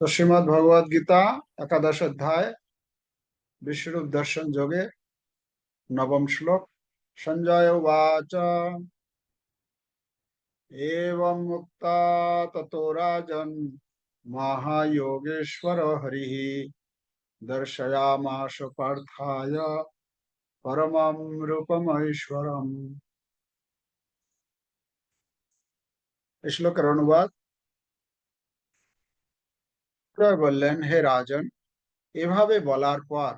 तो श्रीमद भगवद गीता, एकादश अध्याय, विष्णु दर्शन जोगे, नवम श्लोक, संजय उवाच। एवं मुक्ता ततो राजन, महायोगेश्वर हरिः, दर्शयामाश पार्थाय परमं रूपमैश्वरम् श्लोक अनुवाद অনুবাদ বললেন, হে রাজন, এভাবে বলার পর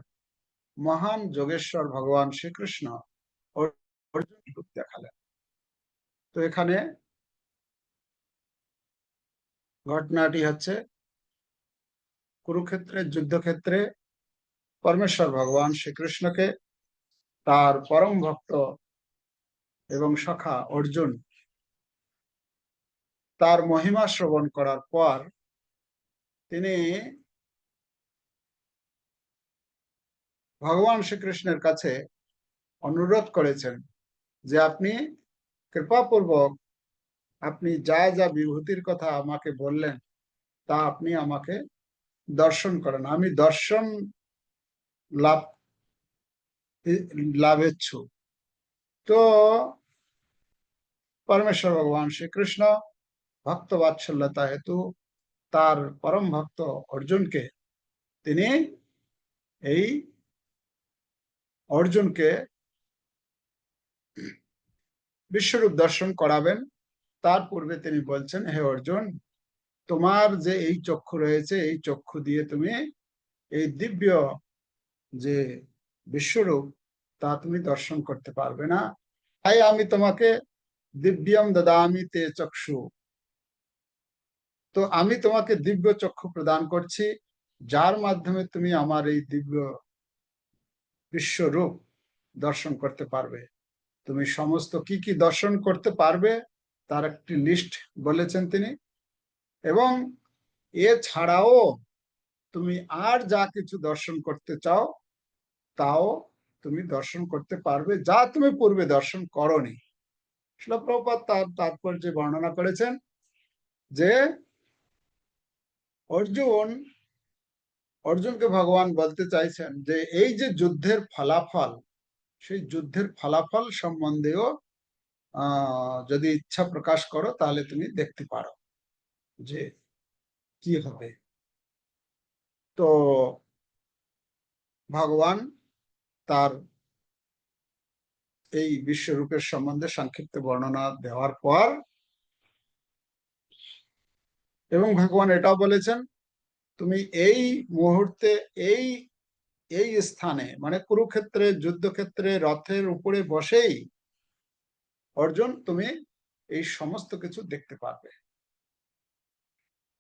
মহান যোগেশ্বর ভগবান শ্রীকৃষ্ণ অর্জুন রূপ দেখালেন। তো এখানে ঘটনাটি হচ্ছে কুরুক্ষেত্রের যুদ্ধক্ষেত্রে পরমেশ্বর ভগবান শ্রীকৃষ্ণকে তার পরম ভক্ত এবং সখা অর্জুন তার মহিমা শ্রবণ করার পর তিনি ভগবান শ্রীকৃষ্ণের কাছে অনুরোধ করেছেন যে আপনি কৃপাপূর্বক আপনি যা যা বিভূতির কথা আমাকে বললেন, তা আপনি আমাকে দর্শন করেন। আমি দর্শন লাভ, লাভেচ্ছু। তো পরমেশ্বর ভগবান শ্রীকৃষ্ণ ভক্ত বাৎসল্যতা হেতু তার পরম ভক্ত অর্জুনকে, তিনি এই অর্জুনকে বিশ্বরূপ দর্শন করাবেন। তার পূর্বে তিনি বলছেন, হে অর্জুন, তোমার যে এই চক্ষু রয়েছে, এই চক্ষু দিয়ে তুমি এই দিব্য যে বিশ্বরূপ, তা তুমি দর্শন করতে পারবে না। তাই আমি তোমাকে দিব্যম দাদামি তে চক্ষু তো আমি তোমাকে দিব্য চক্ষু প্রদান করছি, যার মাধ্যমে তুমি আমার এই দিব্য বিশ্বরূপ দর্শন করতে পারবে। তুমি সমস্ত কি কি দর্শন করতে পারবে তার একটি লিস্ট বলেছেন তিনি। এবং এছাড়াও তুমি আর যা কিছু দর্শন করতে চাও, তাও তুমি দর্শন করতে পারবে, যা তুমি পূর্বে দর্শন করনি। শিলপ্রপাত তার তাৎপর্য বর্ণনা করেছেন যে অর্জুন, অর্জুনকে ভগবান বলতে চাইছেন যে, এই যে যুদ্ধের ফলাফল, সেই যুদ্ধের ফলাফল সম্বন্ধেও যদি ইচ্ছা প্রকাশ করো, তাহলে তুমি দেখতে পারো যে কি হবে। তো, ভগবান তার এই বিশ্বরূপের সম্বন্ধে সংক্ষিপ্ত বর্ণনা দেওয়ার পর এবং ভগবান এটাও বলেছেন, তুমি এই মুহূর্তে এই এই স্থানে মানে কুরুক্ষেত্রে, যুদ্ধক্ষেত্রে, রথের উপরে বসেই অর্জুন তুমি এই সমস্ত কিছু দেখতে পারবে।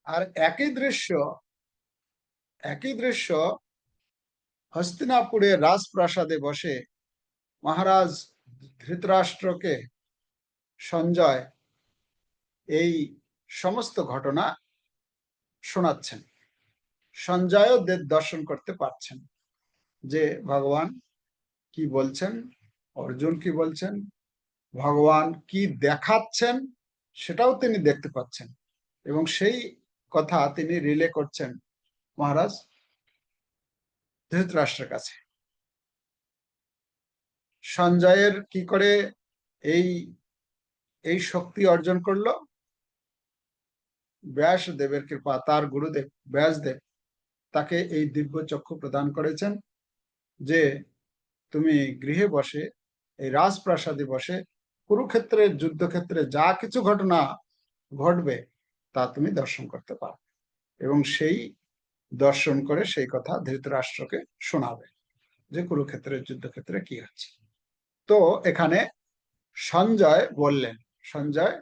আর একই দৃশ্য একই দৃশ্য হস্তিনাপুরে রাজপ্রাসাদে বসে মহারাজ ধৃতরাষ্ট্রকে সঞ্জয় এই সমস্ত ঘটনা শোনাচ্ছেন। সঞ্জয়ও দেব দর্শন করতে পারছেন যে ভগবান কি বলছেন, অর্জুন কি বলছেন, ভগবান কি দেখাচ্ছেন সেটাও তিনি দেখতে পাচ্ছেন এবং সেই কথা তিনি রিলে করছেন মহারাজ ধৃতরাষ্ট্রের কাছে। সঞ্জয়ের কি করে এই এই শক্তি অর্জন করল? ব্যাস দেবের কৃপা, তার গুরুদেব ব্যাসদেব তাকে এই দিব্য চক্ষু প্রদান করেছেন যে তুমি গৃহে বসে, এই রাজপ্রাসাদে বসে কুরুক্ষেত্রের যুদ্ধক্ষেত্রে যা কিছু ঘটনা ঘটবে তা তুমি দর্শন করতে পারো। এবং সেই দর্শন করে সেই কথা ধৃতরাষ্ট্রকে শোনাবে যে কুরুক্ষেত্রের যুদ্ধক্ষেত্রে কি হচ্ছে। তো এখানে সঞ্জয় বললেন, সঞ্জয়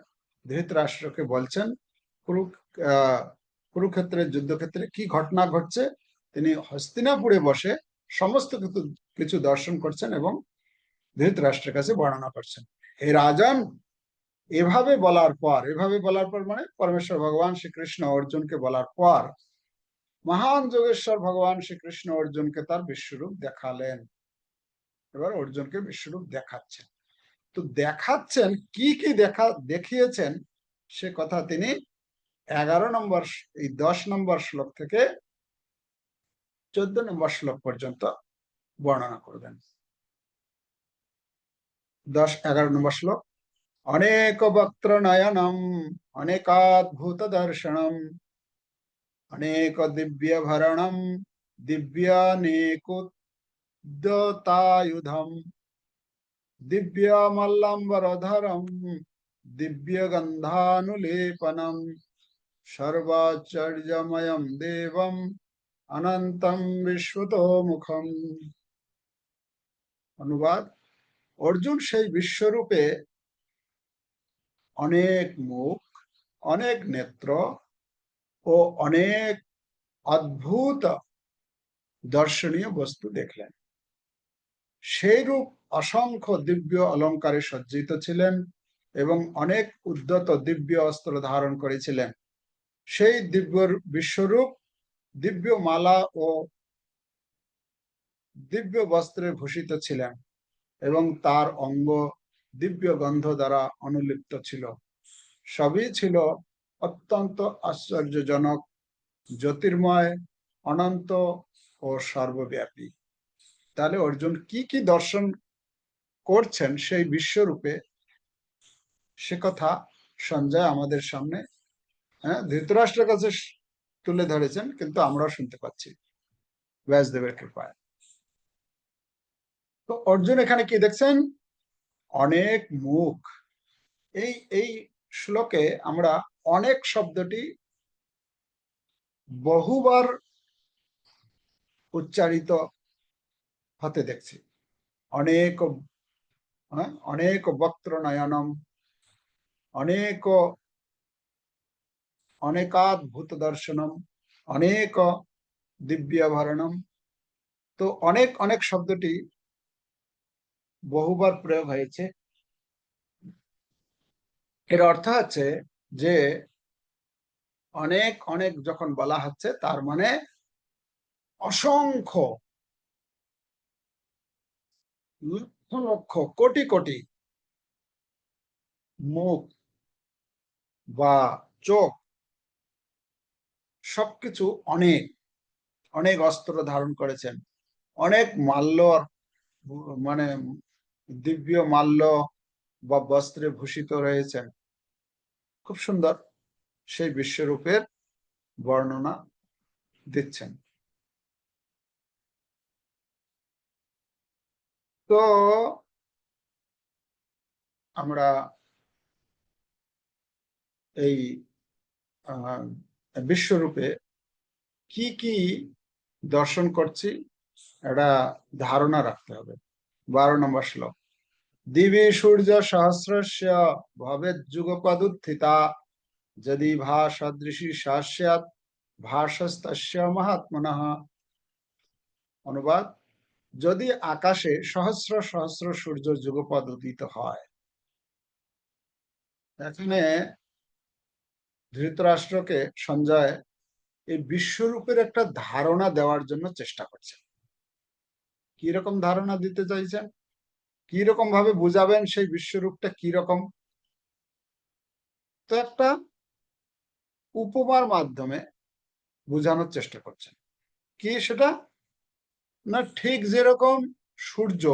ধৃতরাষ্ট্রকে বলছেন কুরু কুরুক্ষেত্রের, যুদ্ধক্ষেত্রে কি ঘটনা ঘটছে? তিনি হস্তিনাপুরে বসে সমস্ত কিছু কিছু দর্শন করছেন এবং ধৃতরাষ্ট্রের কাছে বর্ণনা করছেন। হে রাজন, এভাবে বলার পর, এভাবে বলার পর মানে পরমেশ্বর ভগবান শ্রীকৃষ্ণ অর্জুনকে বলার পর, মহান যোগেশ্বর ভগবান শ্রীকৃষ্ণ অর্জুনকে তার বিশ্বরূপ দেখালেন। এবার অর্জুনকে বিশ্বরূপ দেখাচ্ছেন। তো দেখাচ্ছেন, কি কি দেখা, দেখিয়েছেন সে কথা তিনি এগারো নম্বর এই দশ নম্বর শ্লোক থেকে চোদ্দ নম্বর শ্লোক পর্যন্ত বর্ণনা করবেন। দশ, এগারো নম্বর শ্লোক। অনেক বক্ত্র নয়নম অনেকাদ্ভুত দর্শনম, অনেক দিব্য ভরণম দিব্যানেকুদ্যতায়ুধম দিব্য মল্লম্বরধরম সর্বাচর্যময়ম দেবম অনন্তম বিশ্বতোমুখম। অনুবাদ, অর্জুন সেই বিশ্বরূপে অনেক মুখ, অনেক নেত্র ও অনেক অদ্ভুত দর্শনীয় বস্তু দেখলেন। সেই রূপ অসংখ্য দিব্য অলঙ্কারে সজ্জিত ছিলেন এবং অনেক উদ্যত দিব্য অস্ত্র ধারণ করেছিলেন। সেই দিব্য বিশ্বরূপ দিব্য মালা ও দিব্য বস্ত্রে ভূষিত ছিলেন এবং তার অঙ্গ দিব্য গন্ধ দ্বারা অনুলিপ্ত ছিল। সবই ছিল অত্যন্ত আশ্চর্যজনক, জ্যোতির্ময়, অনন্ত ও সর্বব্যাপী। তাহলে অর্জুন কি কি দর্শন করছেন সেই বিশ্বরূপে? সে কথা সঞ্জয় আমাদের সামনে হ্যাঁ ধৃতরাষ্ট্রের কাছে তুলে ধরেছেন কিন্তু আমরাও শুনতে পাচ্ছি। ব্যাসদেবের কৃপায়। তো অর্জুন এখানে কি দেখছেন? অনেক মুখ। এই এই শ্লোকে আমরা অনেক শব্দটি বহুবার উচ্চারিত হতে দেখছি। অনেক হ্যাঁ, অনেক বক্ত্র নয়নম অনেক অনেকাদ্ভুত দর্শনম অনেক দিব্যাভরণম। তো অনেক অনেক শব্দটি বহুবার প্রয়োগ হয়েছে। এর অর্থ হচ্ছে যে অনেক অনেক যখন বলা হচ্ছে, তার মানে অসংখ্য, লক্ষ লক্ষ, কোটি কোটি মুখ বা চোখ সবকিছু অনেক অনেক অস্ত্র ধারণ করেছেন। অনেক মাল্য মানে দিব্য মাল্য বা বস্ত্রে ভূষিত রয়েছেন। খুব সুন্দর সেই বিশ্বরূপের বর্ণনা দিচ্ছেন। তো আমরা এই বিশ্বরূপে কি কি দর্শন করছি একটা ধারণা রাখতে হবে। বারো নম্বর শ্লোক। দিবি সূর্য সহস্রস্য ভবেদ যুগপদুত্থিতা, যদি ভাষদৃশী শাস্যাত ভাষস্তস্য মহাত্মনঃ। অনুবাদ, যদি আকাশে সহস্র সহস্র সূর্য যুগপদ উদিত হয়। এখানে ধৃতরাষ্ট্রকে সঞ্জয় এই বিশ্বরূপের একটা ধারণা দেওয়ার জন্য চেষ্টা করছে। কি রকম ধারণা দিতে চাইছেন? কি রকম ভাবে বুঝাবেন সেই বিশ্বরূপটা কি রকম তো একটা উপমার মাধ্যমে বোঝানোর চেষ্টা করছেন। কি সেটা? না ঠিক যেরকম সূর্য,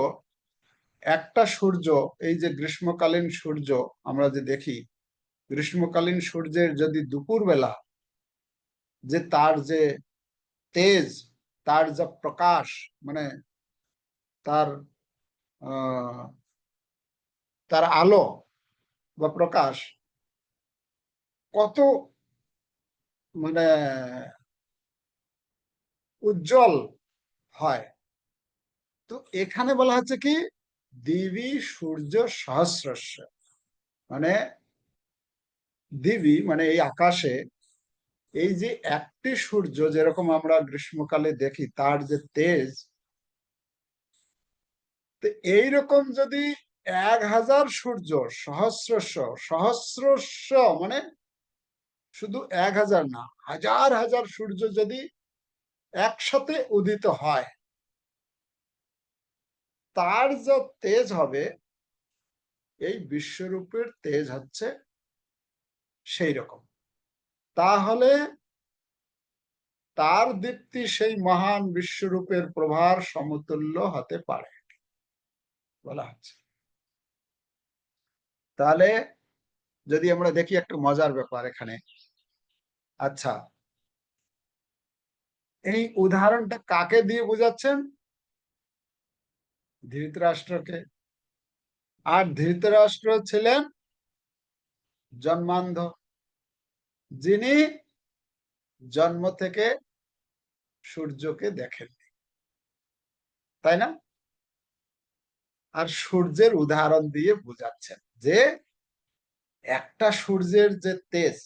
একটা সূর্য, এই যে গ্রীষ্মকালীন সূর্য আমরা যে দেখি গ্রীষ্মকালীন সূর্যের যদি দুপুর বেলা যে তার যে তেজ, তার যা প্রকাশ মানে তার তার আলো বা প্রকাশ কত মানে উজ্জ্বল হয়। তো এখানে বলা হচ্ছে কি? দিবি সূর্য সহস্রস্য। মানে দিবি মানে এই আকাশে, এই যে একটি সূর্য যেরকম আমরা গ্রীষ্মকালে দেখি, তার যে তেজ, তো এইরকম যদি এক হাজার সূর্য সহস্রস্য সহস্রস্য মানে শুধু এক হাজার না, হাজার হাজার সূর্য যদি একসাথে উদিত হয়, তার যা তেজ হবে, এই বিশ্বরূপের তেজ হচ্ছে সেই রকম। তাহলে তার দীপ্তি সেই মহান বিশ্বরূপের প্রভার সমতুল্য হতে পারে। বলা হচ্ছে। তাহলে যদি আমরা দেখি একটা মজার ব্যাপার এখানে। আচ্ছা এই উদাহরণটা কাকে দিয়ে বোঝাচ্ছেন? ধৃতরাষ্ট্রকে। আর ধৃতরাষ্ট্র ছিলেন জন্মান্ধ। যিনি জন্ম থেকে সূর্যকে দেখেন তাই না? আর সূর্যের উদাহরণ দিয়ে বোঝাচ্ছেন যে, একটা সূর্যের যে তেজ,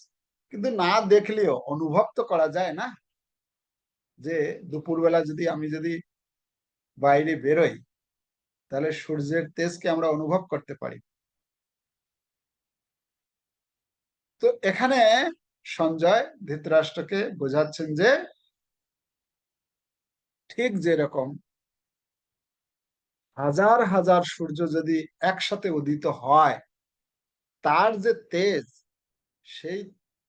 কিন্তু না দেখলেও অনুভব তো করা যায় না। যে, দুপুরবেলা যদি আমি যদি বাইরে বেরোই, তাহলে সূর্যের তেজকে আমরা অনুভব করতে পারি। তো এখানে সঞ্জয় ধৃতরাষ্ট্রকে বোঝাচ্ছেন যে ঠিক যেরকম হাজার হাজার সূর্য যদি একসাথে উদিত হয়, তার যে তেজ, সেই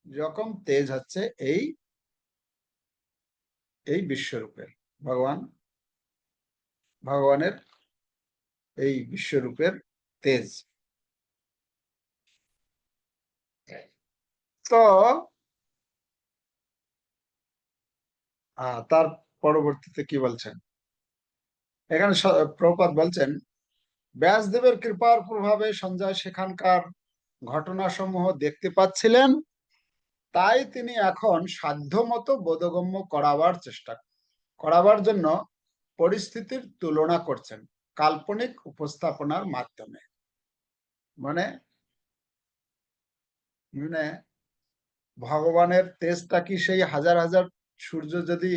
রকম তেজ হচ্ছে এই এই বিশ্বরূপের। ভগবান, ভগবানের এই বিশ্বরূপের তেজ তো তার পরবর্তীতে কি বলছেন? এখানে প্রপাত বলছেন, ব্যাসদেবের কৃপার প্রভাবে সঞ্জয় সেখানকার ঘটনাসমূহ দেখতে পাচ্ছিলেন। তাই তিনি এখন সাধ্যমতো বোধগম্য করাবার চেষ্টা, করাবার জন্য পরিস্থিতির তুলনা করছেন কাল্পনিক উপস্থাপনার মাধ্যমে। মানে মানে ভগবানের তেজটা কি সেই হাজার হাজার সূর্য যদি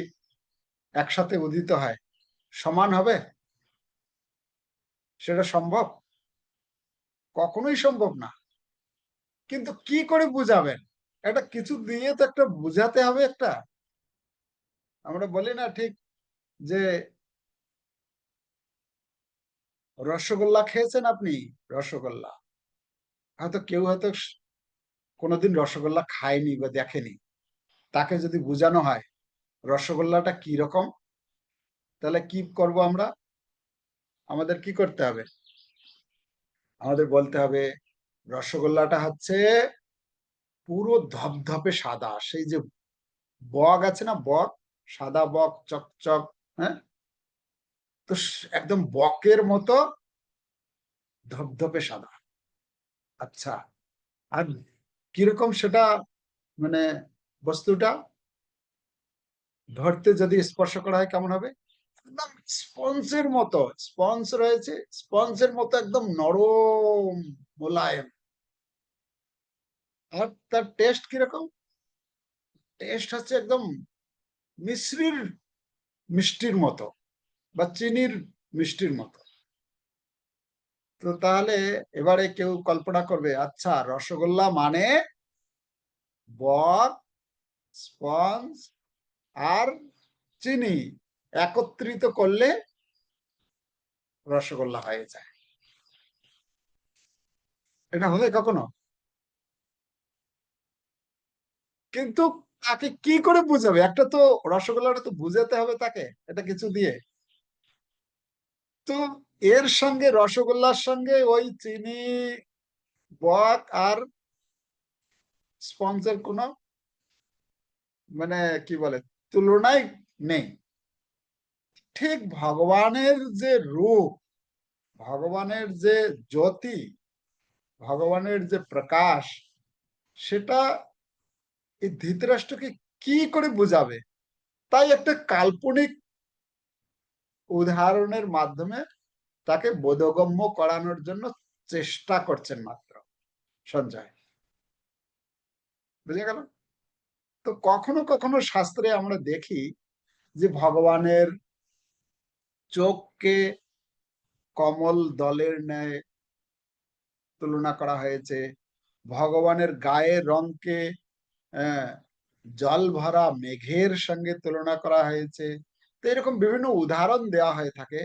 একসাথে উদিত হয়, সমান হবে? সেটা সম্ভব? কখনোই সম্ভব না। কিন্তু কি করে বুঝাবেন? একটা কিছু দিয়ে তো একটা বুঝাতে হবে একটা। আমরা বলি না ঠিক যে, রসগোল্লা খেয়েছেন আপনি? রসগোল্লা। হয়তো কেউ হয়তো কোনোদিন রসগোল্লা খায়নি বা দেখেনি। তাকে যদি বোঝানো হয়, রসগোল্লাটা কি রকম? তাহলে কি করব আমরা? আমাদের কি করতে হবে? আমাদের বলতে হবে, রসগোল্লাটা হচ্ছে পুরো ধপধপে সাদা। সেই যে বক আছে না, বক? সাদা বক চকচক হ্যাঁ? তো একদম বকের মতো ধপধপে সাদা। আচ্ছা আর কীরকম সেটা মানে বস্তুটা ধরতে যদি স্পর্শ করা হয় কেমন হবে? একদম স্পঞ্জের মতো, স্পঞ্জ রয়েছে, স্পঞ্জের মতো একদম নরম মোলায়েম। আর তার টেস্ট কীরকম? টেস্ট হচ্ছে একদম মিশ্রির মিষ্টির মতো বা চিনির মিষ্টির মতো। তো তাহলে এবারে কেউ কল্পনা করবে আচ্ছা রসগোল্লা মানে বক স্পঞ্জ আর চিনি একত্রিত করলে রসগোল্লা হয়ে যায়। এটা হবে কখনো? কিন্তু তাকে কি করে বুঝাবে? একটা তো রসগোল্লাটা তো বুঝাতে হবে তাকে, এটা কিছু দিয়ে। তো এর সঙ্গে, রসগোল্লার সঙ্গে ওই চিনি, বক আর স্পঞ্জের কোন মানে কি বলে তুলনায় নেই। ঠিক ভগবানের যে রূপ, ভগবানের যে জ্যোতি, ভগবানের যে প্রকাশ, সেটা এই ধৃতরাষ্ট্রকে কি করে বুঝাবে? তাই একটা কাল্পনিক উদাহরণের মাধ্যমে তাকে বোধগম্য করানোর জন্য চেষ্টা করছেন মাত্র, সঞ্জয়। বুঝে গেল? তো কখনো কখনো শাস্ত্রে আমরা দেখি যে ভগবানের চোখকে কমল দলের ন্যায় তুলনা করা হয়েছে। ভগবানের গায়ের রংকে জল ভরা মেঘের সঙ্গে তুলনা করা হয়েছে। তো এরকম বিভিন্ন উদাহরণ দেওয়া হয়ে থাকে।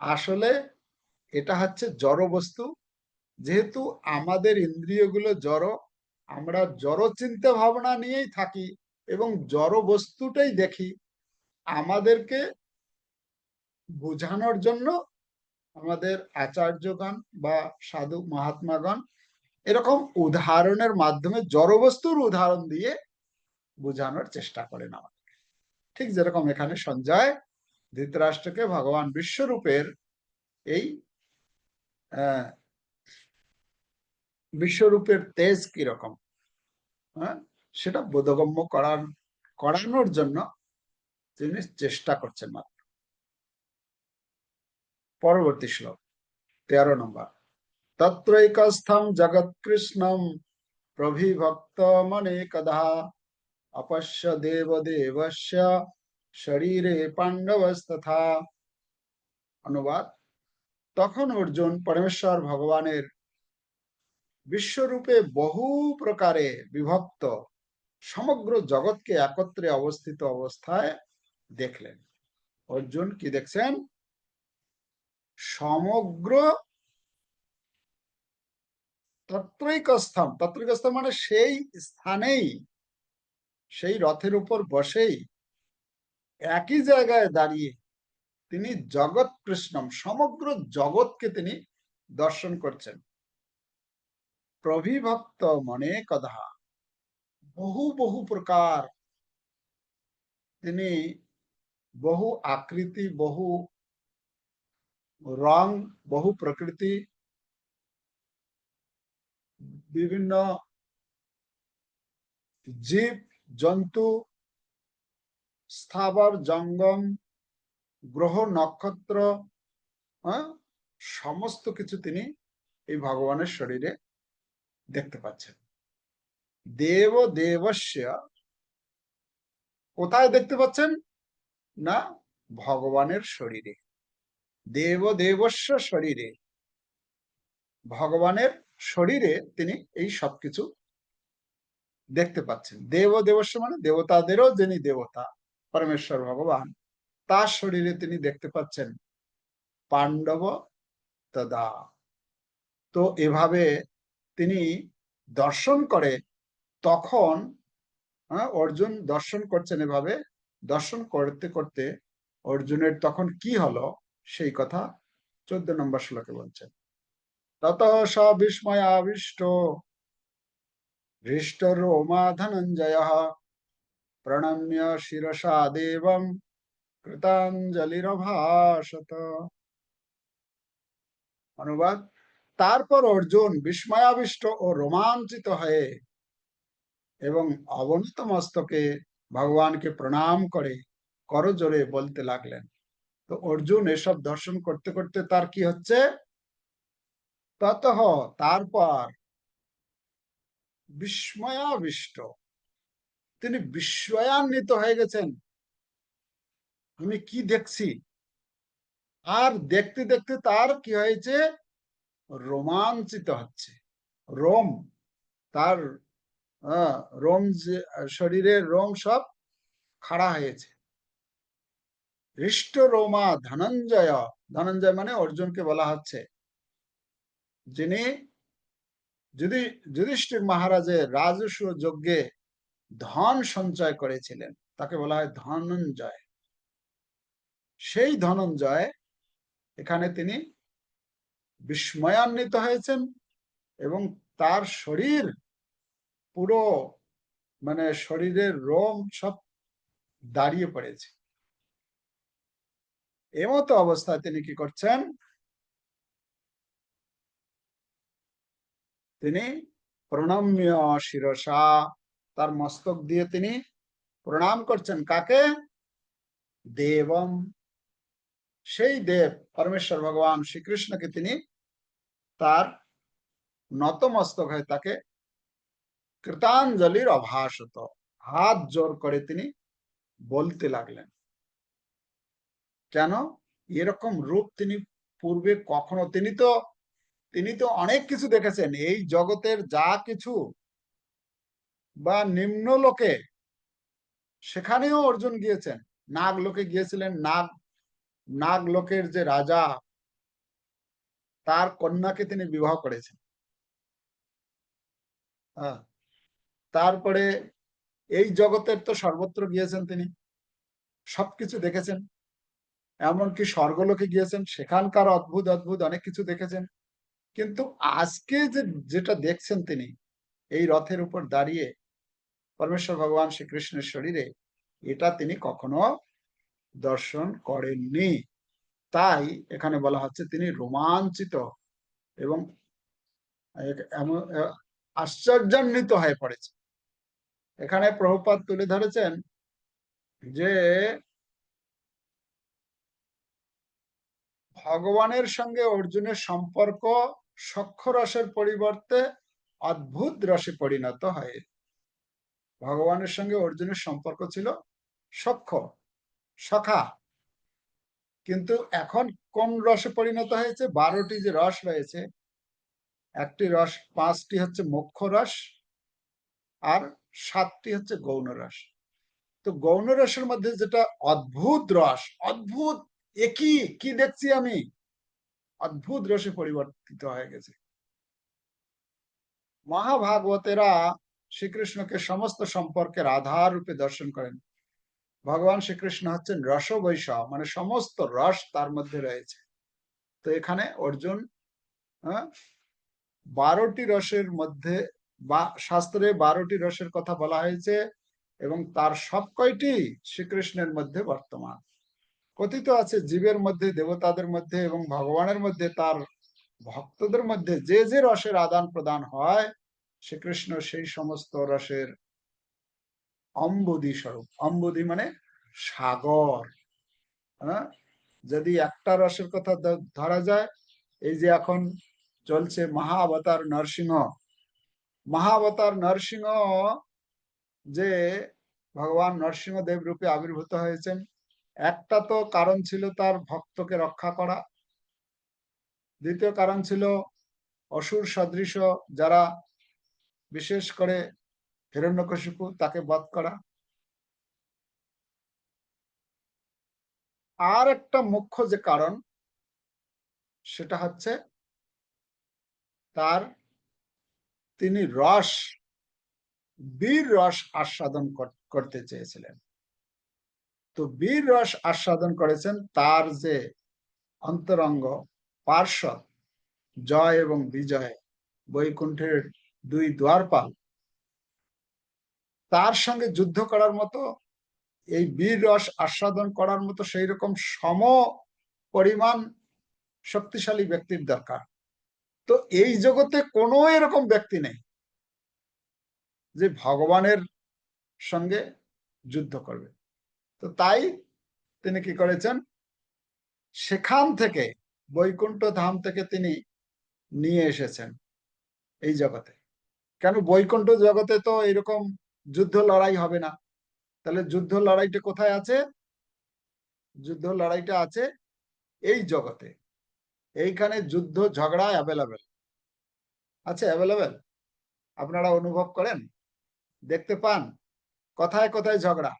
আসলে এটা হচ্ছে জড় বস্তু। যেহেতু আমাদের ইন্দ্রিয়গুলো জড়, আমরা জড় চিন্তা ভাবনা নিয়েই থাকি এবং জড় বস্তুটাই দেখি, আমাদেরকে বোঝানোর জন্য আমাদের আচার্যগণ বা সাধু মহাত্মাগণ এরকম উদাহরণের মাধ্যমে জড়বস্তুর উদাহরণ দিয়ে বোঝানোর চেষ্টা করেন আমাদেরকে। ঠিক যেরকম এখানে সঞ্জয় ধৃতরাষ্ট্রকে ভগবান বিশ্বরূপের এই বিশ্বরূপের তেজ কীরকম? হ্যাঁ? সেটা বোধগম্য করার, করানোর জন্য তিনি চেষ্টা করছেন মাত্র। পরবর্তী শ্লোক, তেরো নম্বর। তত্রৈকস্থম জগৎ কৃষ্ণম প্রভিভক্ত মনে কদা অপশ্য দেব দেবস্য শরীরে পাণ্ডবস্তথা। অনুবাদ। তখন অর্জুন পরমেশ্বর ভগবানের বিশ্বরূপে বহু প্রকারে বিভক্ত, সমগ্র জগৎকে একত্রে অবস্থিত অবস্থায় দেখলেন। অর্জুন কি দেখছেন? সমগ্র তত্রিকস্থান তত্রিকস্থান মানে সেই স্থানেই, সেই রথের উপর বসেই একই জায়গায় দাঁড়িয়ে তিনি জগৎ কৃষ্ণম, সমগ্র জগৎকে তিনি দর্শন করছেন। প্রভিভক্ত মনে কদা বহু বহু প্রকার তিনি বহু আকৃতি, বহু রং, বহু প্রকৃতি, বিভিন্ন জীব, জন্তু স্থাবর জঙ্গম, গ্রহ, নক্ষত্র সমস্ত কিছু তিনি এই ভগবানের শরীরে দেখতে পাচ্ছেন। দেব, দেবস্য, কোথায় দেখতে পাচ্ছেন? না, ভগবানের শরীরে। দেব, দেবস্য শরীরে। ভগবানের শরীরে তিনি এই সবকিছু দেখতে পাচ্ছেন। দেব, দেবস্য মানে দেবতাদেরও যিনি দেবতা পরমেশ্বর ভগবান। তার শরীরে তিনি দেখতে পাচ্ছেন পাণ্ডব তদা। তো এভাবে তিনি দর্শন করে, তখন অর্জুন দর্শন করছেন এভাবে। দর্শন করতে করতে অর্জুনের তখন কি হলো সেই কথা চোদ্দ নম্বর শ্লোকে বলছেন। তত সবিস্ময় আবিষ্ট হৃষ্ট রোমা ধনঞ্জয় প্রণম্য শিরসা দেবম কৃতাঞ্জলিরভাষত অনুবাদ তারপর অর্জুন বিস্ময়াবিষ্ট ও রোমাঞ্চিত হয়ে এবং অবনত মস্তকে ভগবানকে প্রণাম করে করজোরে বলতে লাগলেন। তো অর্জুন এসব দর্শন করতে করতে তার কি হচ্ছে? তত তারপর বিস্ময়াবিষ্ট তিনি বিস্ময়ান্বিত হয়ে গেছেন। আমি কি দেখছি? আর দেখতে দেখতে তার কি হয়েছে? রোমাঞ্চিত হচ্ছে। রোম, তার রোম শরীরের রোম সব খাড়া হয়েছে। হৃষ্ট রোমা ধনঞ্জয় ধনঞ্জয় মানে অর্জুনকে বলা হচ্ছে। যিনি যদি, যুধিষ্ঠির মহারাজের রাজস্ব যজ্ঞে ধন সঞ্চয় করেছিলেন। তাকে বলা হয় ধনঞ্জয়। সেই ধনঞ্জয়, এখানে তিনি বিস্ময়ান্বিত হয়েছেন এবং তার শরীর পুরো মানে শরীরের রোম সব দাঁড়িয়ে পড়েছে। এমতো অবস্থায় তিনি কি করছেন? তিনি প্রণম্য শিরসা তার মস্তক দিয়ে তিনি প্রণাম করছেন। কাকে? দেবম। সেই দেব, পরমেশ্বর ভগবান শ্রীকৃষ্ণকে তিনি তার নতমস্তক হয়ে তাকে কৃতাঞ্জলির অভাসত হাত জোর করে তিনি বলতে লাগলেন। কেন? এরকম রূপ তিনি পূর্বে কখনো, তিনি তো তিনি তো অনেক কিছু দেখেছেন। এই জগতের যা কিছু বা নিম্ন লোকে, সেখানেও অর্জুন গিয়েছেন। নাগ লোকে গিয়েছিলেন। নাগ নাগ লোকের যে রাজা, তার কন্যাকে তিনি বিবাহ করেছেন। তারপরে এই জগতের তো সর্বত্র গিয়েছেন তিনি। সবকিছু দেখেছেন। এমনকি স্বর্গলোকে গিয়েছেন। সেখানকার অদ্ভুত অদ্ভুত অনেক কিছু দেখেছেন। কিন্তু আজকে যে, যেটা দেখছেন তিনি, এই রথের উপর দাঁড়িয়ে পরমেশ্বর ভগবান শ্রীকৃষ্ণের শরীরে, এটা তিনি কখনো দর্শন করেননি। তাই এখানে বলা হচ্ছে তিনি রোমাঞ্চিত এবং আশ্চর্যান্বিত হয়ে পড়েছে এখানে প্রভুপাত তুলে ধরেছেন যে ভগবানের সঙ্গে অর্জুনের সম্পর্ক সক্ষ রসের পরিবর্তে অদ্ভুত রসে পরিণত হয় ভগবানের সঙ্গে অর্জুনের সম্পর্ক ছিল সক্ষ সখা কিন্তু এখন কোন রসে পরিণত হয়েছে? বারোটি যে রস রয়েছে, একটি রস, পাঁচটি হচ্ছে মুখ্য রস আর সাতটি হচ্ছে গৌণ রস। তো গৌণ রসের মধ্যে যেটা অদ্ভুত রস, অদ্ভুত একই কি দেখছি আমি? অদ্ভুত রসে পরিবর্তিত হয়ে গেছে। মহাভাগবতেরা শ্রীকৃষ্ণকে সমস্ত সম্পর্কের আধার রূপে দর্শন করেন। ভগবান শ্রীকৃষ্ণ হচ্ছেন রস বৈশাখ মানে সমস্ত রস তার মধ্যে রয়েছে। তো এখানে অর্জুন হ্যাঁ বারোটি রসের মধ্যে বা শাস্ত্রে বারোটি রসের কথা বলা হয়েছে এবং তার সব কয়টি শ্রীকৃষ্ণের মধ্যে বর্তমান। কথিত আছে জীবের মধ্যে, দেবতাদের মধ্যে এবং ভগবানের মধ্যে, তার ভক্তদের মধ্যে যে যে রসের আদান প্রদান হয় শ্রীকৃষ্ণ সেই সমস্ত রসের অম্বুদি স্বরূপ অম্বুদি মানে সাগর হ্যাঁ? যদি একটা রসের কথা ধরা যায়, এই যে এখন চলছে মহাবতার নরসিংহ। মহাবতার নরসিংহ যে ভগবান নরসিংহ দেব রূপে আবির্ভূত হয়েছেন, একটা তো কারণ ছিল তার ভক্তকে রক্ষা করা। দ্বিতীয় কারণ ছিল অসুর সদৃশ যারা বিশেষ করে হিরণ্যকশিপু, তাকে বধ করা। আর একটা মুখ্য যে কারণ, সেটা হচ্ছে তার তিনি রস, বীর রস আস্বাদন করতে চেয়েছিলেন। তো বীর রস আস্বাদন করেছেন তার যে অন্তরঙ্গ পার্শ্বদ জয় এবং বিজয়, বৈকুণ্ঠের দুই দ্বারপাল তার সঙ্গে যুদ্ধ করার মতো, এই বীর রস আস্বাদন করার মতো সেই রকম সম পরিমাণ শক্তিশালী ব্যক্তির দরকার। তো এই জগতে কোনো এরকম ব্যক্তি নেই যে ভগবানের সঙ্গে যুদ্ধ করবে। তো তাই তিনি কি করেছেন? সেখান থেকে, বৈকুণ্ঠ ধাম থেকে তিনি নিয়ে এসেছেন এই জগতে। কেন বৈকুণ্ঠ জগতে তো এরকম যুদ্ধ লড়াই হবে না? তাহলে যুদ্ধ লড়াইটা কোথায় আছে? যুদ্ধ লড়াইটা আছে এই জগতে। এইখানে যুদ্ধ, ঝগড়া অ্যাভেলেবেল আছে অ্যাভেলেবেল আপনারা অনুভব করেন? দেখতে পান? কথায় কথায় ঝগড়া।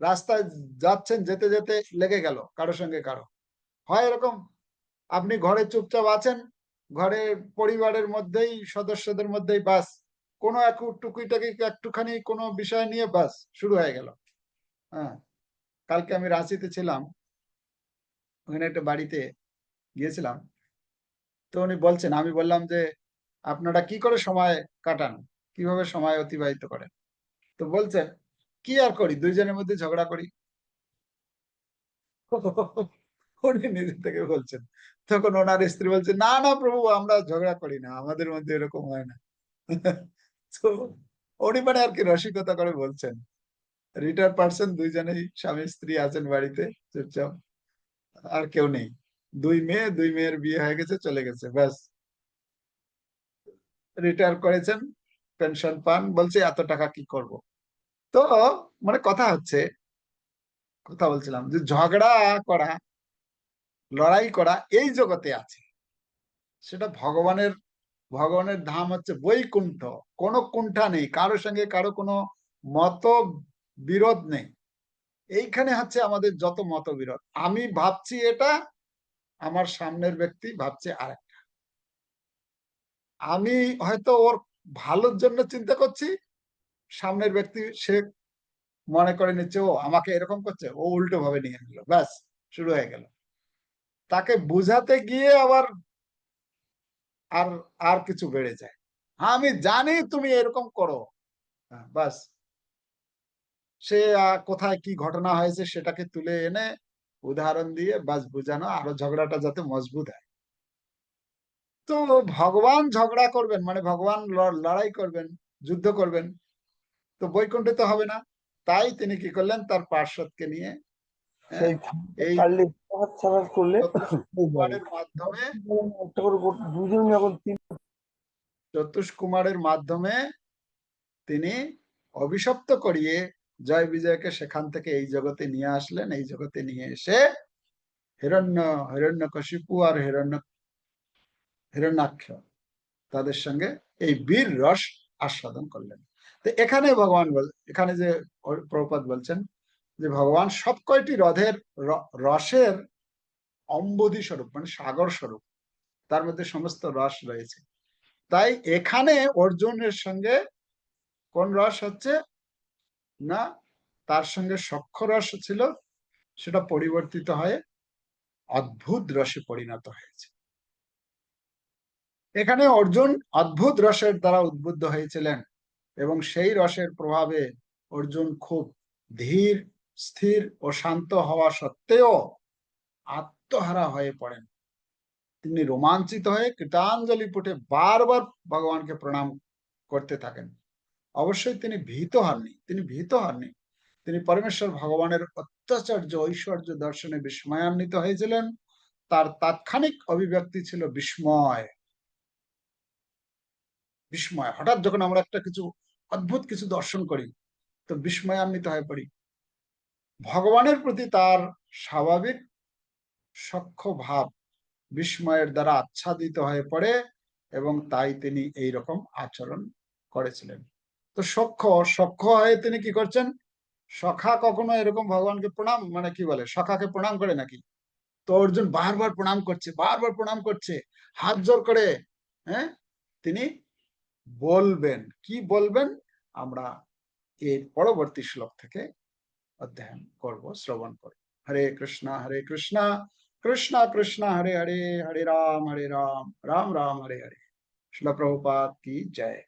রাস্তায় যাচ্ছেন যেতে যেতে লেগে গেল কারও সঙ্গে কারও। হয় এরকম? আপনি ঘরে চুপচাপ আছেন, ঘরে পরিবারের মধ্যেই, সদস্যদের মধ্যেই, বাস। কোনো এক টুকুইটাকে একটুখানি কোনো বিষয় নিয়ে বাস শুরু হয়ে গেল। হ্যাঁ কালকে আমি রাঁচিতে ছিলাম, ওখানে একটা বাড়িতে গিয়েছিলাম। তো উনি বলছেন, আমি বললাম যে, আপনারা কি করে সময় কাটান? কীভাবে সময় অতিবাহিত করেন? তো বলছেন, কি আর করি? দুইজনের মধ্যে ঝগড়া করি। উনি নিজে থেকে বলছেন। তখন ওনার স্ত্রী বলছে, না না প্রভু, আমরা ঝগড়া করি না। আমাদের মধ্যে এরকম হয় না। তো উনি মানে আর কি রসিকতা করে বলছেন। রিটায়ার পার্সন, দুইজনেই স্বামী, স্ত্রী আছেন বাড়িতে, চুপচাপ। আর কেউ নেই। দুই মেয়ে, দুই মেয়ের বিয়ে হয়ে গেছে, চলে গেছে, ব্যাস। রিটায়ার করেছেন, পেনশন পান, বলছে এত টাকা কি করব? তো মানে কথা হচ্ছে, কথা বলছিলাম যে ঝগড়া করা, লড়াই করা এই জগতে আছে। সেটা ভগবানের ভগবানের ধাম হচ্ছে বৈকুণ্ঠ। কোনো কুণ্ঠা নেই কারোর সঙ্গে কারও কোনো মত বিরোধ নেই। এইখানে হচ্ছে আমাদের যত মতবিরোধ। আমি ভাবছি এটা, আমার সামনের ব্যক্তি ভাবছে আরেকটা। আমি হয়তো ওর ভালোর জন্য চিন্তা করছি, সামনের ব্যক্তি সে মনে করে নিচ্ছে, ও, আমাকে এরকম করছে, ও উল্টো ভাবে নিয়ে নিল ব্যাস, শুরু হয়ে গেল। তাকে বুঝাতে গিয়ে আবার আর আর কিছু বেড়ে যায়। হ্যাঁ আমি জানি তুমি এরকম করো। হ্যাঁ, ব্যাস সে কোথায় কি ঘটনা হয়েছে সেটাকে তুলে এনে উদাহরণ দিয়ে বাস বুঝানো আরও ঝগড়াটা যাতে মজবুত হয়। তো ভগবান ঝগড়া করবেন মানে ভগবান লড়াই করবেন যুদ্ধ করবেন তো বৈকুণ্ঠে তো হবে না। তাই তিনি কি করলেন তার পার্শ্বদকে নিয়ে সেই পারলে করলে মাধ্যমে দুজন যখন তিন চতুষ কুমারের মাধ্যমে তিনি অভিশপ্ত করিয়ে জয় বিজয়কে সেখান থেকে এই জগতে নিয়ে আসলেন। এই জগতে নিয়ে এসে হিরণ্য হিরণ্যকশিপু আর হিরণ্য হিরণ্যাক্ষ তাদের সঙ্গে এই বীর রস আস্বাদন করলেন। তো এখানে ভগবান বল এখানে যে প্রপাত বলছেন যে ভগবান সব কয়টি হ্রদের রসের অম্বুদি স্বরূপ মানে সাগর স্বরূপ, তার মধ্যে সমস্ত রস রয়েছে। তাই এখানে অর্জুনের সঙ্গে কোন রস হচ্ছে? না, তার সঙ্গে সখ্য রস ছিল, সেটা পরিবর্তিত হয়ে অদ্ভুত রসে পরিণত হয়েছে। এখানে অর্জুন অদ্ভুত রসের দ্বারা উদ্বুদ্ধ হয়েছিলেন এবং সেই রসের প্রভাবে অর্জুন খুব ধীর স্থির ও শান্ত হওয়া সত্ত্বেও আত্মহারা হয়ে পড়েন। তিনি রোমাঞ্চিত হয়ে কৃতাঞ্জলি পুটে বারবার ভগবানকে প্রণাম করতে থাকেন। অবশ্যই তিনি ভীত হননি, তিনি ভীত হননি। তিনি পরমেশ্বর ভগবানের অত্যাচার্য ঐশ্বর্য দর্শনে বিস্ময়ান্বিত হয়েছিলেন। তার তাৎক্ষণিক অভিব্যক্তি ছিল বিস্ময়। বিস্ময়। হঠাৎ যখন আমরা একটা কিছু অদ্ভুত কিছু দর্শন করি, তো বিস্ময়ান্বিত হয়ে পড়ি। ভগবানের প্রতি তার স্বাভাবিক সখ্য ভাব বিস্ময়ের দ্বারা আচ্ছাদিত হয়ে পড়ে এবং তাই তিনি এই রকম আচরণ করেছিলেন। তো সখ্য সখ্য হয়ে তিনি কি করছেন? সখা কখনো এরকম ভগবানকে প্রণাম মানে কি বলে, সখাকে প্রণাম করে নাকি? তো অর্জুন বারবার প্রণাম করছে, বারবার প্রণাম করছে, হাত জোর করে হ্যাঁ? তিনি বলবেন, কি বলবেন? আমরা এর পরবর্তী শ্লোক থেকে অধ্যয়ন করব শ্রবণ করব হরে কৃষ্ণ হরে কৃষ্ণ কৃষ্ণ কৃষ্ণ হরে হরে হরে রাম হরে রাম রাম রাম হরে হরে শিল প্রভুপাত কি জয়